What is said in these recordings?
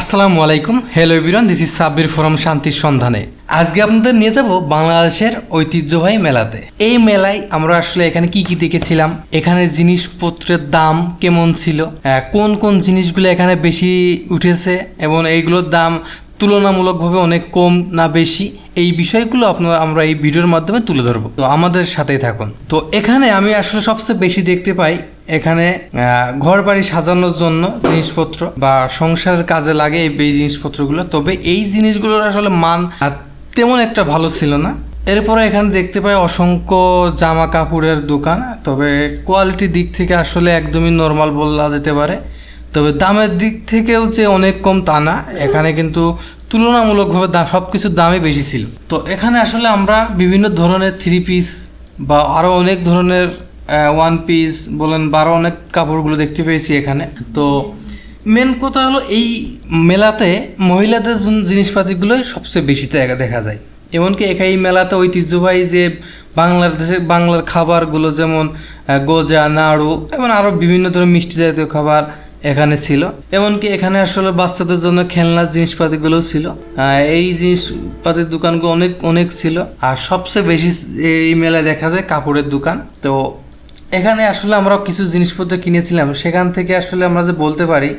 আসসালামু আলাইকুম। হ্যালো বিরন দিস ইজ সাব্বির ফোরাম শান্তির সন্ধানে আজকে আপনাদের নিয়ে যাব বাংলাদেশের ঐতিহ্যবাহী মেলাতে। এই মেলায় আমরা আসলে এখানে কি কি দেখেছিলাম? এখানে জিনিসপত্রের দাম কেমন ছিল? কোন কোন জিনিসগুলো এখানে বেশি উঠেছে? এবং এইগুলোর দাম তুলনামূলকভাবে অনেক কম না বেশি, এই বিষয়গুলো আপনারা, আমরা এই ভিডিওর মাধ্যমে তুলে ধরবো। তো আমাদের সাথেই থাকুন। তো এখানে আমি আসলে সবচেয়ে বেশি দেখতে পাই, এখানে ঘর বাড়ি সাজানোর জন্য জিনিসপত্র বা সংসারের কাজে লাগে এই জিনিসপত্রগুলো। তবে এই জিনিসগুলোর আসলে মান তেমন একটা ভালো ছিল না। এরপরে এখানে দেখতে পাই অসংখ্য জামা কাপড়ের দোকান, তবে কোয়ালিটির দিক থেকে আসলে একদমই নর্মাল বলা যেতে পারে। তবে দামের দিক থেকেও যে অনেক কম তা না, এখানে কিন্তু তুলনামূলকভাবে দাম সব কিছুর দামই বেশি ছিল। তো এখানে আসলে আমরা বিভিন্ন ধরনের থ্রি পিস বা আরও অনেক ধরনের ওয়ান পিস বলেন বা আরও অনেক কাপড়গুলো দেখতে পেয়েছি এখানে। তো মেন কথা হলো এই মেলাতে মহিলাদের জিনিসপাতিগুলোই সবচেয়ে বেশি দেখা যায়। এমনকি একা এই মেলাতে ঐতিহ্যবাহী যে বাংলার দেশে বাংলার খাবারগুলো যেমন গজা, নাড়ু, এবং আরও বিভিন্ন ধরনের মিষ্টি জাতীয় খাবার এখানে ছিল। এমনকি এখানে আসলে বাচ্চাদের জন্য খেলনার জিনিসপাতিগুলো ছিল। এই জিনিসপাতির দোকানগুলো অনেক অনেক ছিল। আর সবচেয়ে বেশি এই মেলায় দেখা যায় কাপড়ের দোকান। তো এখানে আসলে আমরা কিছু জিনিসপত্র কিনেছিলাম। সেখান থেকে আসলে আমরা যে বলতে পারি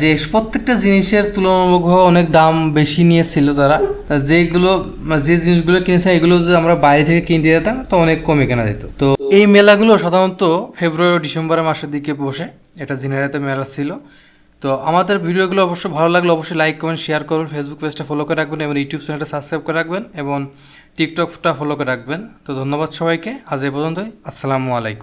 যে প্রত্যেকটা জিনিসের তুলনামূলকভাবে অনেক দাম বেশি নিয়েছিল তারা। যেগুলো, যে জিনিসগুলো কিনেছে এগুলো যে আমরা বাইরে থেকে কিনতে যেতাম, তো অনেক কমে কেনা যেত। তো এই মেলাগুলো সাধারণত ফেব্রুয়ারি ডিসেম্বর মাসের দিকে বসে। এটা জিনারাতে মেলা ছিল। তো আমাদের ভিডিওগুলো অবশ্যই ভালো লাগলে অবশ্যই লাইক কমেন্ট শেয়ার করুন ফেসবুক পেজটা ফলো করে রাখবেন এবং ইউটিউব চ্যানেলটা সাবস্ক্রাইব করে রাখবেন এবং টিকটকটা ফলো করে রাখবেন। তো ধন্যবাদ সবাইকে। আজ এ পর্যন্তই। আসসালামু আলাইকুম।